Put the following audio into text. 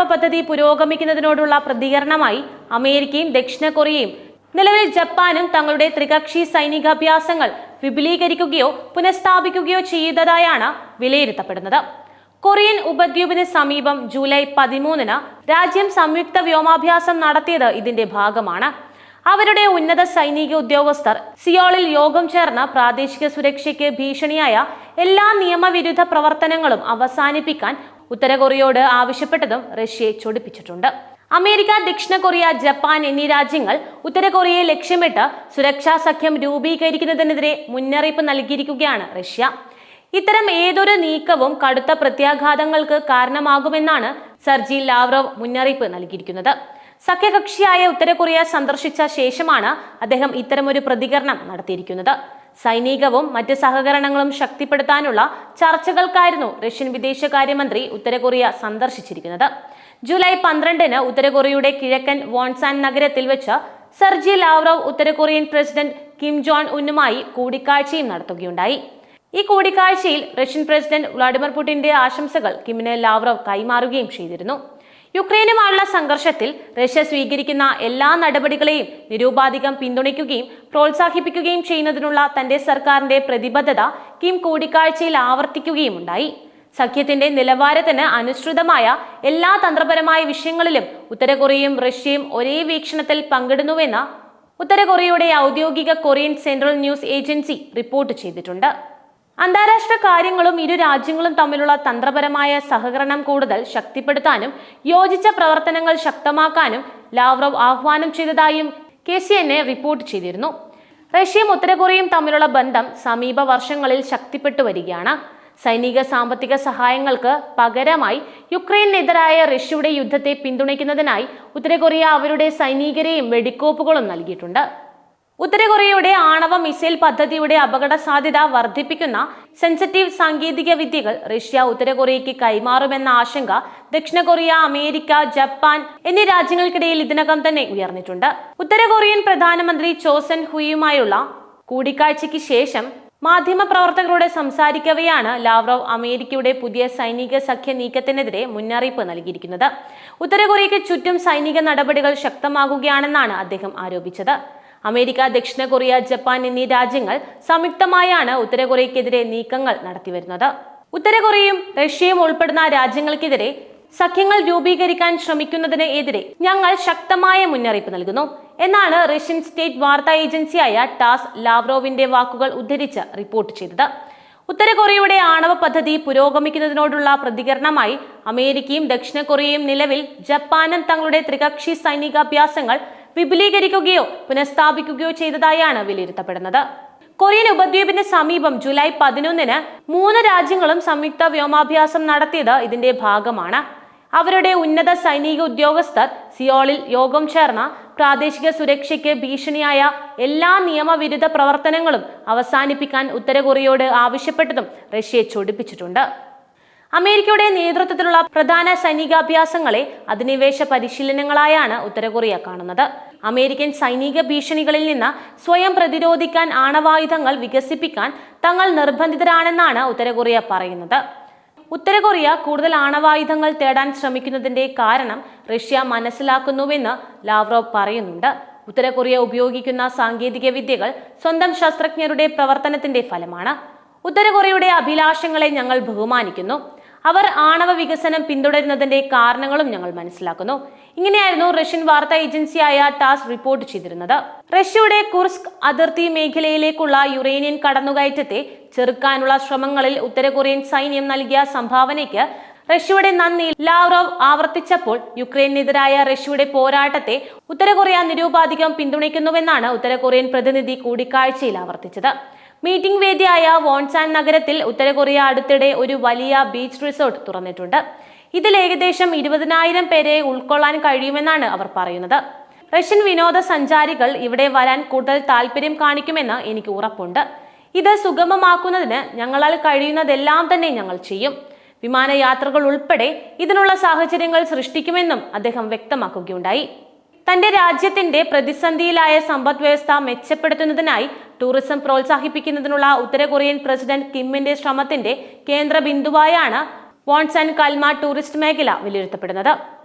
ആണവ പദ്ധതി പുരോഗമിക്കുന്നതിനോടുള്ള പ്രതികരണമായി അമേരിക്കയും ദക്ഷിണ കൊറിയയും നിലവിൽ ജപ്പാനും തങ്ങളുടെ ത്രികക്ഷി സൈനികാഭ്യാസങ്ങൾ വിപുലീകരിക്കുകയോ പുനഃസ്ഥാപിക്കുകയോ ചെയ്തതായാണ് വിലയിരുത്തപ്പെടുന്നത്. കൊറിയൻ ഉപദ്വീപിന് സമീപം ജൂലൈ പതിമൂന്നിന് രാജ്യം സംയുക്ത വ്യോമാഭ്യാസം നടത്തിയത് ഇതിന്റെ ഭാഗമാണ്. അവരുടെ ഉന്നത സൈനിക ഉദ്യോഗസ്ഥർ സിയോളിൽ യോഗം ചേർന്ന് പ്രാദേശിക സുരക്ഷയ്ക്ക് ഭീഷണിയായ എല്ലാ നിയമവിരുദ്ധ പ്രവർത്തനങ്ങളും അവസാനിപ്പിക്കാൻ ഉത്തര കൊറിയയോട് ആവശ്യപ്പെട്ടതും റഷ്യയെ ചൊടിപ്പിച്ചിട്ടുണ്ട്. അമേരിക്ക ദക്ഷിണ കൊറിയ ജപ്പാൻ എന്നീ രാജ്യങ്ങൾ ഉത്തര കൊറിയയെ ലക്ഷ്യമിട്ട് സുരക്ഷാ സഖ്യം രൂപീകരിക്കുന്നതിനെതിരെ മുന്നറിയിപ്പ് നൽകിയിരിക്കുകയാണ് റഷ്യ. ഇത്തരം ഏതൊരു നീക്കവും കടുത്ത പ്രത്യാഘാതങ്ങൾക്ക് കാരണമാകുമെന്നാണ് സർജി ലാവ്റോവ് മുന്നറിയിപ്പ് നൽകിയിരിക്കുന്നത്. സഖ്യകക്ഷിയായ ഉത്തര കൊറിയ സന്ദർശിച്ച ശേഷമാണ് അദ്ദേഹം ഇത്തരമൊരു പ്രതികരണം നടത്തിയിരിക്കുന്നത്. സൈനികവും മറ്റ് സഹകരണങ്ങളും ശക്തിപ്പെടുത്താനുള്ള ചർച്ചകൾക്കായിരുന്നു റഷ്യൻ വിദേശകാര്യമന്ത്രി ഉത്തരകൊറിയ സന്ദർശിച്ചിരിക്കുന്നത്. ജൂലൈ പന്ത്രണ്ടിന് ഉത്തരകൊറിയയുടെ കിഴക്കൻ വോൺസാൻ നഗരത്തിൽ വെച്ച് സെർജി ലാവ്റോവ് ഉത്തരകൊറിയൻ പ്രസിഡന്റ് കിം ജോൺ ഉന്നുമായി കൂടിക്കാഴ്ചയും നടത്തുകയുണ്ടായി. ഈ കൂടിക്കാഴ്ചയിൽ റഷ്യൻ പ്രസിഡന്റ് വ്ളാഡിമിർ പുടിന്റെ ആശംസകൾ കിമിന് ലാവ്റോവ് കൈമാറുകയും ചെയ്തിരുന്നു. യുക്രൈനുമായുള്ള സംഘർഷത്തിൽ റഷ്യ സ്വീകരിക്കുന്ന എല്ലാ നടപടികളെയും നിരൂപാധികം പിന്തുണയ്ക്കുകയും പ്രോത്സാഹിപ്പിക്കുകയും ചെയ്യുന്നതിനുള്ള തന്റെ സർക്കാരിന്റെ പ്രതിബദ്ധത കിം കൂടിക്കാഴ്ചയിൽ ആവർത്തിക്കുകയും ഉണ്ടായി. സഖ്യത്തിന്റെ നിലവാരത്തിന് അനുസൃതമായ എല്ലാ തന്ത്രപരമായ വിഷയങ്ങളിലും ഉത്തര കൊറിയയും റഷ്യയും ഒരേ വീക്ഷണത്തിൽ പങ്കിടുന്നുവെന്ന് ഉത്തര കൊറിയയുടെ ഔദ്യോഗിക Korean Central News Agency report ചെയ്തിട്ടുണ്ട്. അന്താരാഷ്ട്ര കാര്യങ്ങളും ഇരു രാജ്യങ്ങളും തമ്മിലുള്ള തന്ത്രപരമായ സഹകരണം കൂടുതൽ ശക്തിപ്പെടുത്താനും യോജിച്ച പ്രവർത്തനങ്ങൾ ശക്തമാക്കാനും ലാവ്റോവ് ആഹ്വാനം ചെയ്തതായും K C N A report ചെയ്തിരുന്നു. റഷ്യയും ഉത്തര കൊറിയയും തമ്മിലുള്ള ബന്ധം സമീപ വർഷങ്ങളിൽ ശക്തിപ്പെട്ടു വരികയാണ്. സൈനിക സാമ്പത്തിക സഹായങ്ങൾക്ക് പകരമായി യുക്രൈനെതിരായ റഷ്യയുടെ യുദ്ധത്തെ പിന്തുണയ്ക്കുന്നതിനായി ഉത്തര കൊറിയ അവരുടെ സൈനികരെയും വെടിക്കോപ്പുകളും നൽകിയിട്ടുണ്ട്. ഉത്തര കൊറിയയുടെ ആണവ മിസൈൽ പദ്ധതിയുടെ അപകട സാധ്യത വർദ്ധിപ്പിക്കുന്ന സെൻസിറ്റീവ് സാങ്കേതിക വിദ്യകൾ റഷ്യ ഉത്തര കൊറിയയ്ക്ക് കൈമാറുമെന്ന ആശങ്ക ദക്ഷിണ കൊറിയ അമേരിക്ക ജപ്പാൻ എന്നീ രാജ്യങ്ങൾക്കിടയിൽ ഇതിനകം തന്നെ ഉയർന്നിട്ടുണ്ട്. ഉത്തര കൊറിയൻ പ്രധാനമന്ത്രി ചോസൻ ഹുയുമായുള്ള കൂടിക്കാഴ്ചയ്ക്ക് ശേഷം മാധ്യമപ്രവർത്തകരോട് സംസാരിക്കവെയാണ് ലാവ്റോവ് അമേരിക്കയുടെ പുതിയ സൈനിക സഖ്യ നീക്കത്തിനെതിരെ മുന്നറിയിപ്പ് നൽകിയിരിക്കുന്നത്. ഉത്തര കൊറിയയ്ക്ക് ചുറ്റും സൈനിക നടപടികൾ ശക്തമാകുകയാണെന്നാണ് അദ്ദേഹം ആരോപിച്ചത്. അമേരിക്ക ദക്ഷിണ കൊറിയ ജപ്പാൻ എന്നീ രാജ്യങ്ങൾ സംയുക്തമായാണ് ഉത്തര കൊറിയക്കെതിരെ നീക്കങ്ങൾ നടത്തിവരുന്നത്. ഉത്തര കൊറിയയും റഷ്യയും ഉൾപ്പെടുന്ന രാജ്യങ്ങൾക്കെതിരെ സഖ്യങ്ങൾ രൂപീകരിക്കാൻ ശ്രമിക്കുന്നതിന് എതിരെ ഞങ്ങൾ ശക്തമായ മുന്നറിയിപ്പ് നൽകുന്നു. എന്നാണ് റഷ്യൻ സ്റ്റേറ്റ് വാർത്താ ഏജൻസിയായ ടാസ് ലാവ്രോവിന്റെ വാക്കുകൾ ഉദ്ധരിച്ച് റിപ്പോർട്ട് ചെയ്തത്. ഉത്തര കൊറിയയുടെ ആണവ പദ്ധതി പുരോഗമിക്കുന്നതിനോടുള്ള പ്രതികരണമായി അമേരിക്കയും ദക്ഷിണ കൊറിയയും നിലവിൽ ജപ്പാനും തങ്ങളുടെ ത്രികക്ഷി സൈനികാഭ്യാസങ്ങൾ വിപുലീകരിക്കുകയോ പുനഃസ്ഥാപിക്കുകയോ ചെയ്തതായാണ് വിലയിരുത്തപ്പെടുന്നത്. കൊറിയൻ ഉപദ്വീപിന് സമീപം ജൂലൈ പതിനൊന്നിന് മൂന്ന് രാജ്യങ്ങളും സംയുക്ത വ്യോമാഭ്യാസം നടത്തിയത് ഇതിന്റെ ഭാഗമാണ്. അവരുടെ ഉന്നത സൈനിക ഉദ്യോഗസ്ഥർ സിയോളിൽ യോഗം ചേർന്ന പ്രാദേശിക സുരക്ഷയ്ക്ക് ഭീഷണിയായ എല്ലാ നിയമവിരുദ്ധ പ്രവർത്തനങ്ങളും അവസാനിപ്പിക്കാൻ ഉത്തര കൊറിയയോട് ആവശ്യപ്പെട്ടതും റഷ്യയെ ചൊടിപ്പിച്ചിട്ടുണ്ട്. അമേരിക്കയുടെ നേതൃത്വത്തിലുള്ള പ്രധാന സൈനികാഭ്യാസങ്ങളെ അധിനിവേശ പരിശീലനങ്ങളായാണ് ഉത്തരകൊറിയ കാണുന്നത്. അമേരിക്കൻ സൈനിക ഭീഷണികളിൽ നിന്ന് സ്വയം പ്രതിരോധിക്കാൻ ആണവായുധങ്ങൾ വികസിപ്പിക്കാൻ തങ്ങൾ നിർബന്ധിതരാണെന്നാണ് ഉത്തരകൊറിയ പറയുന്നത്. ഉത്തരകൊറിയ കൂടുതൽ ആണവായുധങ്ങൾ തേടാൻ ശ്രമിക്കുന്നതിന്റെ കാരണം റഷ്യ മനസ്സിലാക്കുന്നുവെന്ന് ലാവ്റോവ് പറയുന്നുണ്ട്. ഉത്തരകൊറിയ ഉപയോഗിക്കുന്ന സാങ്കേതിക വിദ്യകൾ സ്വന്തം ശാസ്ത്രജ്ഞരുടെ പ്രവർത്തനത്തിന്റെ ഫലമാണ്. ഉത്തരകൊറിയയുടെ അഭിലാഷങ്ങളെ ഞങ്ങൾ ബഹുമാനിക്കുന്നു. അവർ ആണവ വികസനം പിന്തുടരുന്നതിന്റെ കാരണങ്ങളും ഞങ്ങൾ മനസ്സിലാക്കുന്നു. ഇങ്ങനെയായിരുന്നു റഷ്യൻ വാർത്താ ഏജൻസിയായ ടാസ് റിപ്പോർട്ട് ചെയ്തിരുന്നത്. റഷ്യയുടെ കുർസ്ക് അതിർത്തി മേഖലയിലേക്കുള്ള യുറേനിയൻ കടന്നുകയറ്റത്തെ ചെറുക്കാനുള്ള ശ്രമങ്ങളിൽ ഉത്തര കൊറിയൻ സൈന്യം നൽകിയ സംഭാവനയ്ക്ക് റഷ്യയുടെ നന്ദി. ലാവ്റോവ് ആവർത്തിച്ചപ്പോൾ യുക്രൈനെതിരായ റഷ്യയുടെ പോരാട്ടത്തെ ഉത്തര കൊറിയ നിരൂപാധികം പിന്തുണയ്ക്കുന്നുവെന്നാണ് ഉത്തര കൊറിയൻ പ്രതിനിധി കൂടിക്കാഴ്ചയിൽ ആവർത്തിച്ചത്. മീറ്റിംഗ് വേദിയായ വോൺസാൻ നഗരത്തിൽ ഉത്തര കൊറിയ അടുത്തിടെ ഒരു വലിയ ബീച്ച് റിസോർട്ട് തുറന്നിട്ടുണ്ട്. ഇതിൽ ഏകദേശം ഇരുപതിനായിരം പേരെ ഉൾക്കൊള്ളാൻ കഴിയുമെന്നാണ് അവർ പറയുന്നത്. റഷ്യൻ വിനോദസഞ്ചാരികൾ ഇവിടെ വരാൻ കൂടുതൽ താല്പര്യം കാണിക്കുമെന്ന് എനിക്ക് ഉറപ്പുണ്ട്. ഇത് സുഗമമാക്കുന്നതിന് ഞങ്ങളാൽ കഴിയുന്നതെല്ലാം തന്നെ ഞങ്ങൾ ചെയ്യും. വിമാനയാത്രകൾ ഉൾപ്പെടെ ഇതിനുള്ള സാഹചര്യങ്ങൾ സൃഷ്ടിക്കുമെന്നും അദ്ദേഹം വ്യക്തമാക്കുകയുണ്ടായി. തന്റെ രാജ്യത്തിന്റെ പ്രതിസന്ധിയിലായ സമ്പദ് വ്യവസ്ഥ മെച്ചപ്പെടുത്തുന്നതിനായി ടൂറിസം പ്രോത്സാഹിപ്പിക്കുന്നതിനുള്ള ഉത്തര കൊറിയൻ പ്രസിഡന്റ് കിമ്മിന്റെ ശ്രമത്തിന്റെ കേന്ദ്ര ബിന്ദുവായാണ് വോൺസൺ കൽമ ടൂറിസ്റ്റ് മേഖല വിലയിരുത്തപ്പെടുന്നത്.